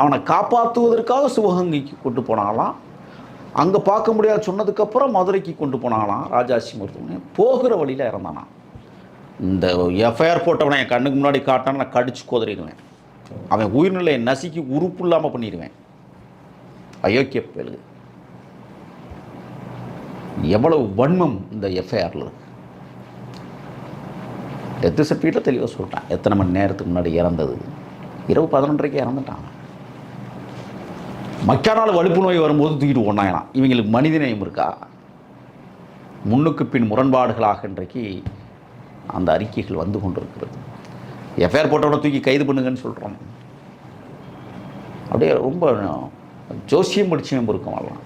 அவனை காப்பாற்றுவதற்காக சிவகங்கைக்கு கொண்டு போனாலாம் அங்கே பார்க்க முடியாது சொன்னதுக்கப்புறம் மதுரைக்கு கொண்டு போனாலாம் ராஜாசி மருத்துவமனை போகிற வழியில் இறந்தானா இந்த எஃப்ஐஆர் போட்டவனை என் கண்ணுக்கு முன்னாடி காட்டினா நான் கடிச்சு கோதறிடுவேன். அவன் உயிர்நிலையை நசுக்கி உறுப்பு இல்லாமல் பண்ணிடுவேன். அயோக்கிய பேரு எவ்வளவு வன்மம் இந்த எஃப்ஐஆரில் இருக்குது டெத்து சர்டிஃபிகேட்டில் தெளிவாக சொல்லிட்டான். எத்தனை மணி நேரத்துக்கு முன்னாடி இறந்தது? இரவு பதினொன்றரைக்கு இறந்துட்டான். மக்கானால் வலுப்பு நோய் வரும்போது தூக்கிட்டு ஒன்றாயலாம் இவங்களுக்கு மனிதநேயம் இருக்கா? முன்னுக்கு பின் முரண்பாடுகளாக இன்றைக்கு அந்த அறிக்கைகள் வந்து கொண்டிருக்கிறது. எஃப்ஐஆர் போட்டோட தூக்கி கைது பண்ணுங்கன்னு சொல்கிறோம் அப்படியே ரொம்ப ஜோசியம் படிச்சியம் இருக்கும் வரலாம்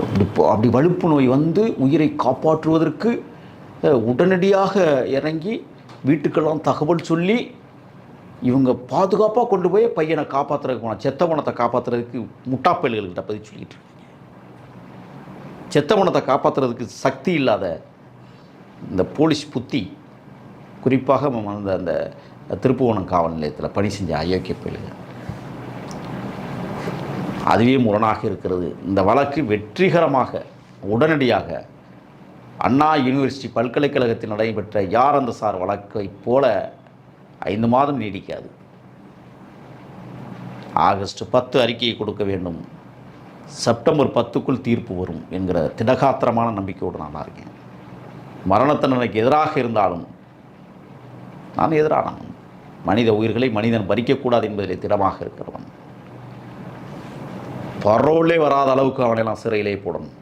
அப்படி அப்படி வலுப்பு நோய் வந்து உயிரை காப்பாற்றுவதற்கு உடனடியாக இறங்கி வீட்டுக்கெல்லாம் தகவல் சொல்லி இவங்க பாதுகாப்பாக கொண்டு போய் பையனை காப்பாற்றுறதுக்கு போனால் செத்தவனத்தை காப்பாற்றுறதுக்கு முட்டாப்பயல்கள்கிட்ட பதிவு சொல்லிக்கிட்டு இருக்கீங்க. செத்தவனத்தை காப்பாற்றுறதுக்கு சக்தி இல்லாத இந்த போலீஸ் புத்தி குறிப்பாக அந்த அந்த திருப்புவனம் காவல் நிலையத்தில் பணி செஞ்ச அயோக்கிய பயலுங்க அதுவே முரணாக இருக்கிறது. இந்த வழக்கு வெற்றிகரமாக உடனடியாக அண்ணா யூனிவர்சிட்டி பல்கலைக்கழகத்தில் நடைபெற்ற யார் அந்த சார் வழக்கை போல ஐந்து மாதம் நீடிக்காது. ஆகஸ்ட் பத்து அறிக்கையை கொடுக்க வேண்டும். செப்டம்பர் பத்துக்குள் தீர்ப்பு வரும் என்கிற திடகாத்திரமான நம்பிக்கையோடு நான் இருக்கேன். மரண தண்டனைக்கு எதிராக இருந்தாலும் நான் எதிரானவன். மனித உயிர்களை மனிதன் பறிக்கக்கூடாது என்பதிலே திடமாக இருக்கிறவன். பரோலே வராத அளவுக்கு அவனை நான் சிறையிலே போடணும்.